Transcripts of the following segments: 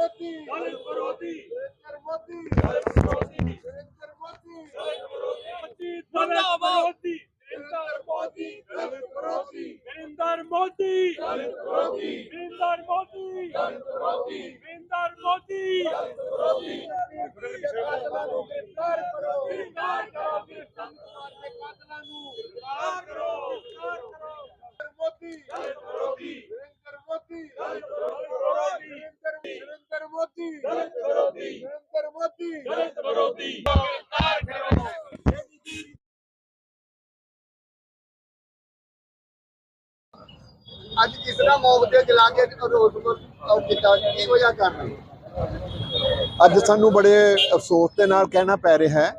ਮੋਦੀ ਦਲਿਤ ਵਿਰੋਧੀ ਨਰਿੰਦਰ ਮੋਦੀ ਦਲਿਤ ਵਿਰੋਧੀ ਨਰਿੰਦਰ ਮੋਦੀ ਮੋਦੀ ਦਲਿਤ ਵਿਰੋਧੀ ਨਰਿੰਦਰ ਮੋਦੀ ਦਲਿਤ ਵਿਰੋਧੀ ਨਰਿੰਦਰ ਮੋਦੀ ਦਲਿਤ ਵਿਰੋਧੀ ਨਰਿੰਦਰ ਮੋਦੀ ਦਲਿਤ ਵਿਰੋਧੀ ਨਰਿੰਦਰ ਮੋਦੀ ਵਿਰੋਧੀ ਕਾਤਲਾਂ ਨੂੰ ਗ੍ਰਿਫਤਾਰ ਕਰੋ ਗ੍ਰਿਫਤਾਰ ਕਰੋ ਸੰਤਾਂ ਦੇ ਕਾਤਲਾਂ ਨੂੰ ਗ੍ਰਿਫਤਾਰ ਕਰੋ ਗ੍ਰਿਫਤਾਰ ਕਰੋ ਨਰਿੰਦਰ ਮੋਦੀ ਦਲਿਤ ਵਿਰੋਧੀ ਨਰਿੰਦਰ ਮੋਦੀ ਦਲਿਤ ਵਿਰੋਧੀ ਨਰਿੰਦਰ ਨਰਿੰਦਰ ਮੋਦੀ ਦਲਿਤ ਵਿਰੋਧੀ ਨਰਿੰਦਰ ਮੋਦੀ ਦਲਿਤ ਵਿਰੋਧੀ ਗ੍ਰਿਫਤਾਰ ਕਰੋ ਅੱਜ ਕਿਸ ਤਰ੍ਹਾਂ ਮੋਮਬੱਤੀਆਂ ਜਲਾ ਕੇ ਰੋਸ ਕੀਤਾ ਕੀ ਵਜ੍ਹਾ ਕਾਰਨ ਅੱਜ ਸਾਨੂੰ ਬੜੇ ਅਫਸੋਸ ਦੇ ਨਾਲ ਕਹਿਣਾ ਪੈ ਰਿਹਾ ਹੈ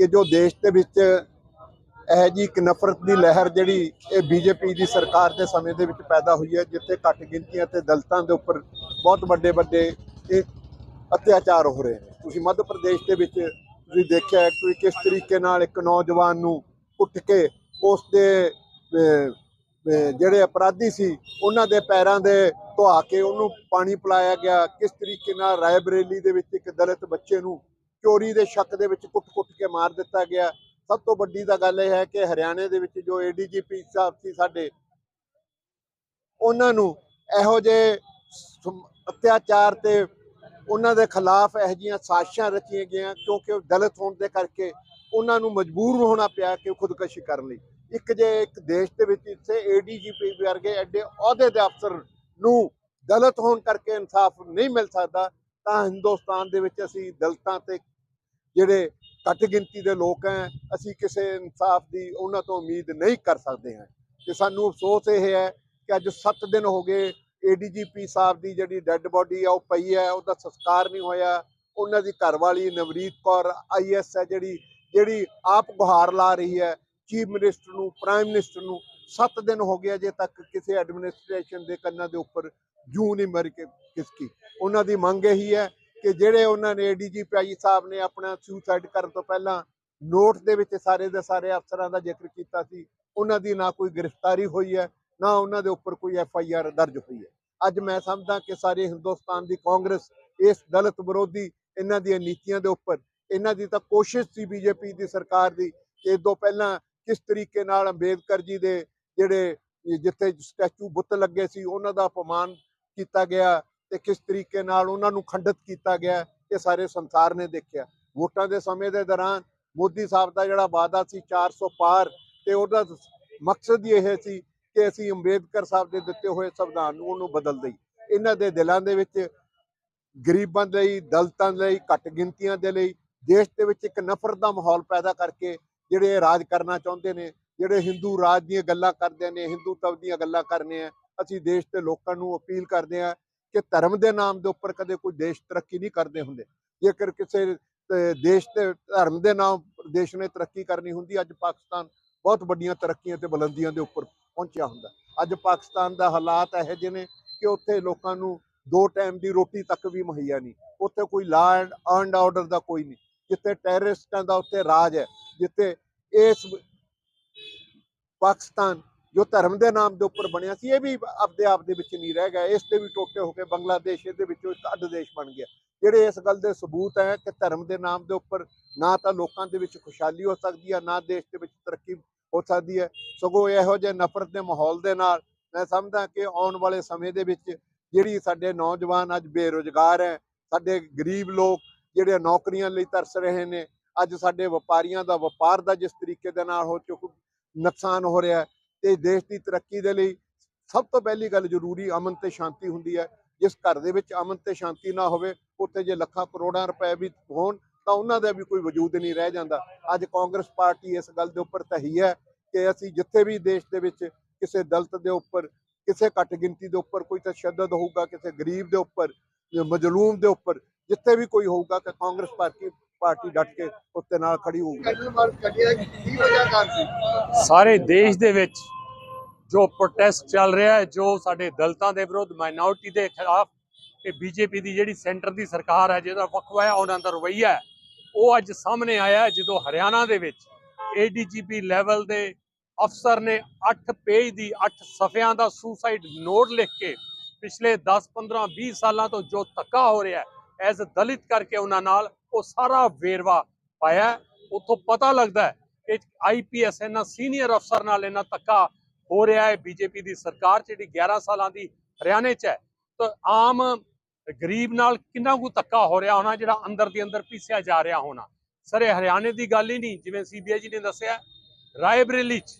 ਕਿ ਜੋ ਦੇਸ਼ ਦੇ ਵਿੱਚ ਇਹ ਜੀ ਇੱਕ ਨਫ਼ਰਤ ਦੀ ਲਹਿਰ ਜਿਹੜੀ ਇਹ ਬੀਜੇਪੀ ਦੀ ਸਰਕਾਰ ਦੇ ਸਮੇਂ ਦੇ ਵਿੱਚ ਪੈਦਾ ਹੋਈ ਹੈ, ਜਿੱਥੇ ਘੱਟ ਗਿਣਤੀਆਂ ਤੇ ਦਲਤਾਂ ਦੇ ਉੱਪਰ ਬਹੁਤ ਵੱਡੇ ਵੱਡੇ ਇਹ ਅਤਿਆਚਾਰ ਹੋ ਰਹੇ ਨੇ। ਤੁਸੀਂ ਮੱਧ ਪ੍ਰਦੇਸ਼ ਦੇ ਵਿੱਚ ਤੁਸੀਂ ਦੇਖਿਆ ਕਿ ਕਿਸ ਤਰੀਕੇ ਨਾਲ ਇੱਕ ਨੌਜਵਾਨ ਨੂੰ ਉੱਠ ਕੇ ਉਸ ਦੇ ਜਿਹੜੇ ਅਪਰਾਧੀ ਸੀ, ਉਹਨਾਂ ਦੇ ਪੈਰਾਂ ਦੇ ਧੁਆ ਕੇ ਉਹਨੂੰ ਪਾਣੀ ਪਿਲਾਇਆ ਗਿਆ। ਕਿਸ ਤਰੀਕੇ ਨਾਲ ਰਾਇਬਰੇਲੀ ਦੇ ਵਿੱਚ ਇੱਕ ਦਲਿਤ ਬੱਚੇ ਨੂੰ ਚੋਰੀ ਦੇ ਸ਼ੱਕ ਦੇ ਵਿੱਚ ਕੁੱਟ-ਕੁੱਟ ਕੇ ਮਾਰ ਦਿੱਤਾ ਗਿਆ। ਸਭ ਤੋਂ ਵੱਡੀ ਤਾਂ ਗੱਲ ਇਹ ਹੈ ਕਿ ਹਰਿਆਣੇ ਦੇ ਵਿੱਚ ਜੋ ਏਡੀਜੀਪੀ ਸਾਹਿਬ ਸੀ ਸਾਡੇ, ਉਹਨਾਂ ਨੂੰ ਇਹੋ ਜਿਹੇ ਅਤਿਆਚਾਰ ਤੇ ਉਹਨਾਂ ਦੇ ਖਿਲਾਫ ਇਹੋ ਜਿਹੀਆਂ ਸਾਜ਼ਿਸ਼ਾਂ ਰਚੀਆਂ ਗਈਆਂ ਕਿਉਂਕਿ ਉਹ ਦਲਿਤ ਹੋਣ ਦੇ ਕਰਕੇ ਉਹਨਾਂ ਨੂੰ ਮਜਬੂਰ ਹੋਣਾ ਪਿਆ ਕਿ ਖੁਦਕਸ਼ੀ ਕਰਨ ਲਈ। ਇੱਕ ਜੇ ਇੱਕ ਦੇਸ਼ ਦੇ ਵਿੱਚ ਇੱਥੇ ਏਡੀਜੀਪੀ ਵਰਗੇ ਐਡੇ ਅਹੁਦੇ ਦੇ ਅਫਸਰ ਨੂੰ ਦਲਤ ਹੋਣ ਕਰਕੇ ਇਨਸਾਫ ਨਹੀਂ ਮਿਲ ਸਕਦਾ, ਤਾਂ ਹਿੰਦੁਸਤਾਨ ਦੇ ਵਿੱਚ ਅਸੀਂ ਦਲਤਾਂ ਤੇ ਜਿਹੜੇ ਘੱਟ ਗਿਣਤੀ ਦੇ ਲੋਕ ਹੈ ਅਸੀਂ ਕਿਸੇ ਇਨਸਾਫ ਦੀ ਉਹਨਾਂ ਤੋਂ ਉਮੀਦ ਨਹੀਂ ਕਰ ਸਕਦੇ ਹਾਂ। ਤੇ ਸਾਨੂੰ ਅਫਸੋਸ ਇਹ ਹੈ ਕਿ ਅੱਜ 7 ਦਿਨ ਹੋ ਗਏ ਏਡੀਜੀਪੀ ਸਾਹਿਬ ਦੀ ਜਿਹੜੀ ਡੈੱਡ ਬੋਡੀ ਆ, ਉਹ ਪਈ ਹੈ, ਉਹਦਾ ਸੰਸਕਾਰ ਨਹੀਂ ਹੋਇਆ। ਉਹਨਾਂ ਦੀ ਘਰਵਾਲੀ ਨਵਰੀਤ ਕੌਰ ਆਈਐਸ ਹੈ ਜਿਹੜੀ ਜਿਹੜੀ ਆਪ ਗੁਹਾਰ ਲਾ ਰਹੀ ਹੈ। ਚੀਫ ਮਿਨਿਸਟਰ ਨੂੰ, ਪ੍ਰਾਈਮ ਮਿਨਿਸਟਰ ਨੂੰ 7 ਦਿਨ ਹੋ ਗਏ ਅਜੇ ਤੱਕ ਕਿਸੇ ਐਡਮਿਨਿਸਟ੍ਰੇਸ਼ਨ ਦੇ ਕੰਨਾਂ ਦੇ ਉੱਪਰ ਜੂ ਨਹੀਂ ਮਰ ਕੇ ਕਿਸਕੀ ਉਹਨਾਂ ਦੀ ਮੰਗ ਇਹੀ ਹੈ ਕਿ ਜਿਹੜੇ ਉਹਨਾਂ ਨੇ ਡੀਜੀਪੀ ਸਾਹਿਬ ਨੇ ਆਪਣਾ ਸੁਸਾਈਡ ਕਰਨ ਤੋਂ ਪਹਿਲਾਂ ਨੋਟ ਦੇ ਵਿੱਚ ਸਾਰੇ ਦੇ ਸਾਰੇ ਅਫਸਰਾਂ ਦਾ ਜ਼ਿਕਰ ਕੀਤਾ ਸੀ, ਉਹਨਾਂ ਦੀ ਨਾ ਕੋਈ ਗ੍ਰਿਫਤਾਰੀ ਹੋਈ ਹੈ, ਨਾ ਉਹਨਾਂ ਦੇ ਉੱਪਰ ਕੋਈ ਐਫ ਆਈ ਆਰ ਦਰਜ ਹੋਈ ਹੈ। ਅੱਜ ਮੈਂ ਸਮਝਦਾ ਕਿ ਸਾਰੇ ਹਿੰਦੁਸਤਾਨ ਦੀ ਕਾਂਗਰਸ ਇਸ ਦਲਿਤ ਵਿਰੋਧੀ ਇਹਨਾਂ ਦੀਆਂ ਨੀਤੀਆਂ ਦੇ ਉੱਪਰ, ਇਹਨਾਂ ਦੀ ਤਾਂ ਕੋਸ਼ਿਸ਼ ਸੀ ਬੀਜੇਪੀ ਦੀ ਸਰਕਾਰ ਦੀ, ਕਿ ਇਹ ਤੋਂ ਪਹਿਲਾਂ ਕਿਸ ਤਰੀਕੇ ਨਾਲ ਅੰਬੇਦਕਰ ਜੀ ਦੇ ਜਿਹੜੇ ਜਿੱਥੇ ਸਟੈਚੂ ਬੁੱਤ ਲੱਗੇ ਸੀ, ਉਹਨਾਂ ਦਾ ਅਪਮਾਨ ਕੀਤਾ ਗਿਆ ਤੇ ਕਿਸ ਤਰੀਕੇ ਨਾਲ ਉਹਨਾਂ ਨੂੰ ਖੰਡਿਤ ਕੀਤਾ ਗਿਆ, ਇਹ ਸਾਰੇ ਸੰਸਾਰ ਨੇ ਦੇਖਿਆ। ਵੋਟਾਂ ਦੇ ਸਮੇਂ ਦੇ ਦੌਰਾਨ ਮੋਦੀ ਸਾਹਿਬ ਦਾ ਜਿਹੜਾ ਵਾਅਦਾ ਸੀ 400 ਪਾਰ ਤੇ ਉਹਦਾ ਮਕਸਦ ਹੀ ਇਹ ਸੀ ਕਿ ਅਸੀਂ ਅੰਬੇਦਕਰ ਸਾਹਿਬ ਦੇ ਦਿੱਤੇ ਹੋਏ ਸੰਵਿਧਾਨ ਨੂੰ ਉਹਨੂੰ ਬਦਲ ਦਈ ਇਹਨਾਂ ਦੇ ਦਿਲਾਂ ਦੇ ਵਿੱਚ ਗਰੀਬਾਂ ਲਈ, ਦਲਤਾਂ ਲਈ, ਘੱਟ ਗਿਣਤੀਆਂ ਦੇ ਲਈ, ਦੇਸ਼ ਦੇ ਵਿੱਚ ਇੱਕ ਨਫ਼ਰਤ ਦਾ ਮਾਹੌਲ ਪੈਦਾ ਕਰਕੇ ਜਿਹੜੇ ਰਾਜ ਕਰਨਾ ਚਾਹੁੰਦੇ ਨੇ, ਜਿਹੜੇ ਹਿੰਦੂ ਰਾਜ ਦੀਆਂ ਗੱਲਾਂ ਕਰਦੇ ਨੇ ਹਿੰਦੂਤਵ ਦੀਆਂ ਗੱਲਾਂ ਕਰਨੇ ਆ, ਅਸੀਂ ਦੇਸ਼ ਦੇ ਲੋਕਾਂ ਨੂੰ ਅਪੀਲ ਕਰਦੇ ਆ ਕਿ ਧਰਮ ਦੇ ਨਾਮ ਦੇ ਉੱਪਰ ਕਦੇ ਕੋਈ ਦੇਸ਼ ਤਰੱਕੀ ਨਹੀਂ ਕਰਦੇ ਹੁੰਦੇ। ਜੇਕਰ ਕਿਸੇ ਦੇਸ਼ ਦੇ ਧਰਮ ਦੇ ਨਾਮ, ਦੇਸ਼ ਨੇ ਤਰੱਕੀ ਕਰਨੀ ਹੁੰਦੀ, ਅੱਜ ਪਾਕਿਸਤਾਨ ਬਹੁਤ ਵੱਡੀਆਂ ਤਰੱਕੀਆਂ ਤੇ ਬੁਲੰਦੀਆਂ ਦੇ ਉੱਪਰ ਪਹੁੰਚਿਆ ਹੁੰਦਾ। ਅੱਜ ਪਾਕਿਸਤਾਨ ਦਾ ਹਾਲਾਤ ਇਹੋ ਜਿਹੇ ਨੇ ਕਿ ਉੱਥੇ ਲੋਕਾਂ ਨੂੰ ਦੋ ਟਾਈਮ ਦੀ ਰੋਟੀ ਤੱਕ ਵੀ ਮੁਹੱਈਆ ਨਹੀਂ। ਉੱਥੇ ਕੋਈ ਲਾ ਐਂਡ ਅਰਨਡ ਆਰਡਰ ਦਾ ਕੋਈ ਨਹੀਂ। ਜਿੱਥੇ ਟੈਰਰਿਸਟਾਂ ਦਾ ਉੱਥੇ ਰਾਜ ਹੈ, ਜਿੱਥੇ ਇਸ ਪਾਕਿਸਤਾਨ ਜੋ ਧਰਮ ਦੇ ਨਾਮ ਦੇ ਉੱਪਰ ਬਣਿਆ ਸੀ, ਇਹ ਵੀ ਆਪਦੇ ਆਪ ਦੇ ਵਿੱਚ ਨਹੀਂ ਰਹਿ ਗਿਆ, ਇਸ ਤੇ ਵੀ ਟੋਟੇ ਹੋ ਕੇ ਬੰਗਲਾਦੇਸ਼ ਇਹਦੇ ਵਿੱਚੋਂ ਇੱਕ ਅੱਡ ਦੇਸ਼ ਬਣ ਗਿਆ। ਜਿਹੜੇ ਇਸ ਗੱਲ ਦੇ ਸਬੂਤ ਹੈ ਕਿ ਧਰਮ ਦੇ ਨਾਮ ਦੇ ਉੱਪਰ ਨਾ ਤਾਂ ਲੋਕਾਂ ਦੇ ਵਿੱਚ ਖੁਸ਼ਹਾਲੀ ਹੋ ਸਕਦੀ ਹੈ, ਨਾ ਦੇਸ਼ ਦੇ ਵਿੱਚ ਤਰੱਕੀ ਹੋ ਸਕਦੀ ਹੈ। ਸਗੋਂ ਇਹੋ ਜਿਹੇ ਨਫ਼ਰਤ ਦੇ ਮਾਹੌਲ ਦੇ ਨਾਲ ਮੈਂ ਸਮਝਦਾ ਕਿ ਆਉਣ ਵਾਲੇ ਸਮੇਂ ਦੇ ਵਿੱਚ ਜਿਹੜੀ ਸਾਡੇ ਨੌਜਵਾਨ ਅੱਜ ਬੇਰੁਜ਼ਗਾਰ ਹੈ, ਸਾਡੇ ਗਰੀਬ ਲੋਕ ਜਿਹੜੇ ਨੌਕਰੀਆਂ ਲਈ ਤਰਸ ਰਹੇ ਨੇ, ਅੱਜ ਸਾਡੇ ਵਪਾਰੀਆਂ ਦਾ ਵਪਾਰ ਦਾ ਜਿਸ ਤਰੀਕੇ ਦੇ ਨਾਲ ਹੋ ਚੁੱਕ, ਨੁਕਸਾਨ ਹੋ ਰਿਹਾ ਹੈ, ਤੇ ਦੇਸ਼ ਦੀ ਤਰੱਕੀ ਦੇ ਲਈ ਸਭ ਤੋਂ ਪਹਿਲੀ ਗੱਲ ਜ਼ਰੂਰੀ ਅਮਨ ਤੇ ਸ਼ਾਂਤੀ ਹੁੰਦੀ ਹੈ। ਜਿਸ ਘਰ ਦੇ ਵਿੱਚ ਅਮਨ ਤੇ ਸ਼ਾਂਤੀ ਨਾ ਹੋਵੇ, ਉੱਥੇ ਜੇ ਲੱਖਾਂ ਕਰੋੜਾਂ ਰੁਪਏ ਵੀ ਹੋਣ, ਤਾਂ ਉਹਨਾਂ ਦਾ ਵੀ ਕੋਈ ਵਜੂਦ ਨਹੀਂ ਰਹਿ ਜਾਂਦਾ। ਅੱਜ ਕਾਂਗਰਸ ਪਾਰਟੀ ਇਸ ਗੱਲ ਦੇ ਉੱਪਰ ਤਹੀ ਹੈ ਕਿ ਅਸੀਂ ਜਿੱਥੇ ਵੀ ਦੇਸ਼ ਦੇ ਵਿੱਚ ਕਿਸੇ ਦਲਤ ਦੇ ਉੱਪਰ, ਕਿਸੇ ਘੱਟ ਗਿਣਤੀ ਦੇ ਉੱਪਰ ਕੋਈ ਤਸ਼ੱਦਦ ਹੋਊਗਾ, ਕਿਸੇ ਗਰੀਬ ਦੇ ਉੱਪਰ, ਮਜ਼ਲੂਮ ਦੇ ਉੱਪਰ ਜਿੱਥੇ ਵੀ ਕੋਈ ਹੋਊਗਾ ਕਿ ਕਾਂਗਰਸ ਪਾਰਟੀ ਪਾਰਟੀ ਡਟ ਕੇ ਉੱਤੇ ਨਾਲ ਖੜੀ ਹੋਊਗੀ। ਸਾਰੇ ਦੇਸ਼ ਦੇ ਵਿੱਚ ਜੋ ਪ੍ਰੋਟੈਸਟ ਚੱਲ ਰਿਹਾ ਹੈ, ਜੋ ਸਾਡੇ ਦਲਤਾਂ ਦੇ ਵਿਰੁੱਧ ਮਾਈਨੋਰਿਟੀ ਦੇ ਖਿਲਾਫ ਇਹ ਬੀਜੇਪੀ ਦੀ ਜਿਹੜੀ ਸੈਂਟਰ ਦੀ ਸਰਕਾਰ ਹੈ, ਜਿਹਦਾ ਵਕਵਾ ਹੈ ਉਹਨਾਂ ਦਾ ਰਵੱਈਆ ਹੈ, ਉਹ ਅੱਜ ਸਾਹਮਣੇ ਆਇਆ ਜਦੋਂ ਹਰਿਆਣਾ ਦੇ ਵਿੱਚ ਏਡੀਜੀਪੀ ਲੈਵਲ ਦੇ ਅਫਸਰ ਨੇ 8 ਪੇਜ ਦੀ 8 ਸਫ਼ਿਆਂ ਦਾ ਸੁਸਾਈਡ ਨੋਟ ਲਿਖ ਕੇ ਪਿਛਲੇ 10 15 20 ਸਾਲਾਂ ਤੋਂ ਜੋ ਧੱਕਾ ਹੋ ਰਿਹਾ ਹੈ ਐਜ਼ ਦਲਿਤ ਕਰਕੇ ਉਹਨਾਂ ਨਾਲ ਉਹ ਸਾਰਾ ਵੇਰਵਾ ਪਾਇਆ। ਉੱਥੋਂ ਪਤਾ ਲੱਗਦਾ ਹੈ ਕਿ ਆਈਪੀਐਸ ਇਹਨਾਂ ਸੀਨੀਅਰ ਅਫਸਰ ਨਾਲ ਇਹਨਾਂ ਧੱਕਾ ਹੋ ਰਿਹਾ ਹੈ। ਬੀਜੇਪੀ ਦੀ ਸਰਕਾਰ ਜਿਹੜੀ 11 ਸਾਲਾਂ ਦੀ ਹਰਿਆਣੇ 'ਚ ਹੈ, ਤਾਂ ਆਮ ਗਰੀਬ ਨਾਲ ਕਿੰਨਾ ਕੁ ਧੱਕਾ ਹੋ ਰਿਹਾ ਹੋਣਾ, ਜਿਹੜਾ ਅੰਦਰ ਦੀ ਅੰਦਰ ਪੀਸਿਆ ਜਾ ਰਿਹਾ ਹੋਣਾ। ਸਰ ਇਹ ਹਰਿਆਣੇ ਦੀ ਗੱਲ ਹੀ ਨਹੀਂ, ਜਿਵੇਂ ਸੀਬੀਆਈ ਜੀ ਨੇ ਦੱਸਿਆ, ਰਾਏਬਰੇਲੀ 'ਚ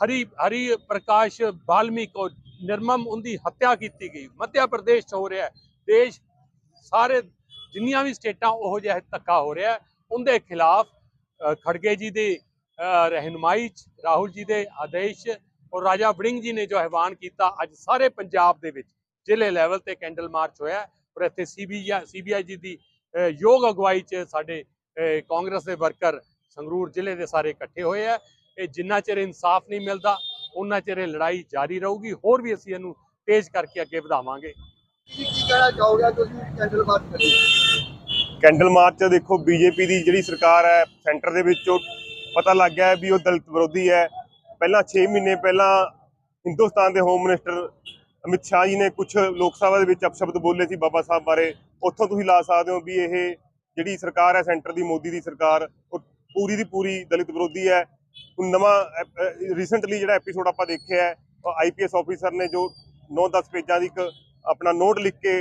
ਹਰੀ ਹਰੀ ਪ੍ਰਕਾਸ਼ ਬਾਲਮੀਕ ਔਰ ਨਿਰਮਮ ਉਹਦੀ ਹੱਤਿਆ ਕੀਤੀ ਗਈ। ਮੱਧਿਆ ਪ੍ਰਦੇਸ਼ 'ਚ ਹੋ ਰਿਹਾ ਦੇਸ਼ ਸਾਰੇ ਜਿੰਨੀਆਂ ਵੀ ਸਟੇਟਾਂ ਉਹੋ ਜਿਹਾ ਧੱਕਾ ਹੋ ਰਿਹਾ ਉਹਦੇ ਖਿਲਾਫ ਖੜਗੇ ਜੀ ਦੇ ਅ, ਰਹਿਨੁਮਾਈ 'ਚ ਰਾਹੁਲ ਜੀ ਦੇ ਆਦੇਸ਼ ਔਰ ਰਾਜਾ ਵੜਿੰਗ ਜੀ ਨੇ ਜੋ ਐਲਾਨ ਕੀਤਾ ਅੱਜ ਸਾਰੇ ਪੰਜਾਬ ਦੇ ਵਿੱਚ ਜ਼ਿਲ੍ਹੇ ਲੈਵਲ ਤੇ ਕੈਂਡਲ ਮਾਰਚ ਹੋਇਆ ਔਰ ਇੱਥੇ ਸੀਬੀਆਈ ਸੀਬੀਆਈ ਜੀ ਦੀ ਯੋਗ ਅਗਵਾਈ 'ਚ ਸਾਡੇ ਕਾਂਗਰਸ ਦੇ ਵਰਕਰ ਸੰਗਰੂਰ ਜ਼ਿਲ੍ਹੇ ਦੇ ਸਾਰੇ ਇਕੱਠੇ ਹੋਏ ਆ ਇਹ ਜਿੰਨਾ ਚਿਰ ਇਨਸਾਫ ਨਹੀਂ ਮਿਲਦਾ ਉਹਨਾਂ ਚਿਰ ਲੜਾਈ ਜਾਰੀ ਰਹੂਗੀ ਹੋਰ ਵੀ ਅਸੀਂ ਇਹਨੂੰ ਤੇਜ਼ ਕਰਕੇ ਅੱਗੇ ਵਧਾਵਾਂਗੇ। ਕਹਿਣਾ ਚਾਹੋਗੇ ਤੁਸੀਂ ਕੈਂਡਲ ਮਾਰਚ ਕਰੀ? ਕੈਂਡਲ ਮਾਰਚ 'ਚ ਦੇਖੋ ਬੀਜੇਪੀ ਦੀ ਜਿਹੜੀ ਸਰਕਾਰ ਹੈ ਸੈਂਟਰ ਦੇ ਵਿੱਚ ਉਹ ਪਤਾ ਲੱਗ ਗਿਆ ਵੀ ਉਹ ਦਲਿਤ ਵਿਰੋਧੀ ਹੈ। ਪਹਿਲਾਂ 6 ਮਹੀਨੇ ਪਹਿਲਾਂ ਹਿੰਦੁਸਤਾਨ ਦੇ ਹੋਮ ਮਿਨਿਸਟਰ ਅਮਿਤ ਸ਼ਾਹ ਜੀ ਨੇ ਕੁਝ ਲੋਕ ਸਭਾ ਦੇ ਵਿੱਚ ਅਪਸ਼ਬਦ ਬੋਲੇ ਸੀ ਬਾਬਾ ਸਾਹਿਬ ਬਾਰੇ। ਉੱਥੋਂ ਤੁਸੀਂ ਲਾ ਸਕਦੇ ਹੋ ਵੀ ਇਹ ਜਿਹੜੀ ਸਰਕਾਰ ਹੈ ਸੈਂਟਰ ਦੀ, ਮੋਦੀ ਦੀ ਸਰਕਾਰ, ਉਹ ਪੂਰੀ ਦੀ ਪੂਰੀ ਦਲਿਤ ਵਿਰੋਧੀ ਹੈ। ਹੁਣ ਨਵਾਂ ਰੀਸੈਂਟਲੀ ਜਿਹੜਾ ਐਪੀਸੋਡ ਆਪਾਂ ਦੇਖਿਆ ਹੈ ਆਈਪੀਐਸ ਆਫੀਸਰ ਨੇ ਜੋ 9-10 ਪੇਜਾਂ ਦੀ ਇੱਕ ਆਪਣਾ ਨੋਟ ਲਿਖ ਕੇ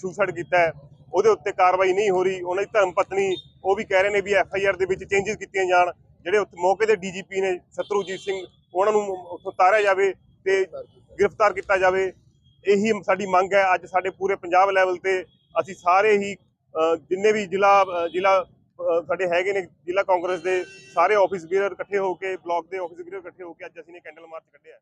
ਸੁਸਾਈਡ ਕੀਤਾ ਹੈ। ਉਹਦੇ ਉੱਤੇ ਕਾਰਵਾਈ ਨਹੀਂ ਹੋ ਰਹੀ। ਉਹਨਾਂ ਦੀ ਧਰਮ ਪਤਨੀ ਉਹ ਵੀ ਕਹਿ ਰਹੇ ਨੇ ਵੀ ਐਫ ਆਈ ਆਰ ਦੇ ਵਿੱਚ ਚੇਂਜਸ ਕੀਤੀਆਂ ਜਾਣ। ਜਿਹੜੇ ਉੱਥੇ ਮੌਕੇ ਦੇ ਡੀਜੀਪੀ ਨੇ, ਸ਼ਤਰੂਜੀਤ ਸਿੰਘ, ਉਹਨਾਂ ਨੂੰ ਉੱਥੋਂ ਉਤਾਰਿਆ ਜਾਵੇ ਤੇ ਗ੍ਰਿਫਤਾਰ ਕੀਤਾ ਜਾਵੇ। ਇਹੀ ਸਾਡੀ ਮੰਗ ਹੈ। ਅੱਜ ਸਾਡੇ ਪੂਰੇ ਪੰਜਾਬ ਲੈਵਲ ਤੇ ਅਸੀਂ ਸਾਰੇ ਹੀ ਜਿੰਨੇ ਵੀ ਜ਼ਿਲ੍ਹਾ ਜ਼ਿਲ੍ਹਾ ਸਾਡੇ ਹੈਗੇ ਨੇ, ਜ਼ਿਲ੍ਹਾ ਕਾਂਗਰਸ ਦੇ ਸਾਰੇ ਆਫਿਸ ਬੀਅਰ ਇਕੱਠੇ ਹੋ ਕੇ ਬਲਾਕ ਦੇ ਆਫਿਸ ਬੀਅਰ ਇਕੱਠੇ ਹੋ ਕੇ ਅੱਜ ਅਸੀਂ ਨੇ ਕੈਂਡਲ ਮਾਰਚ ਕੱਢਿਆ।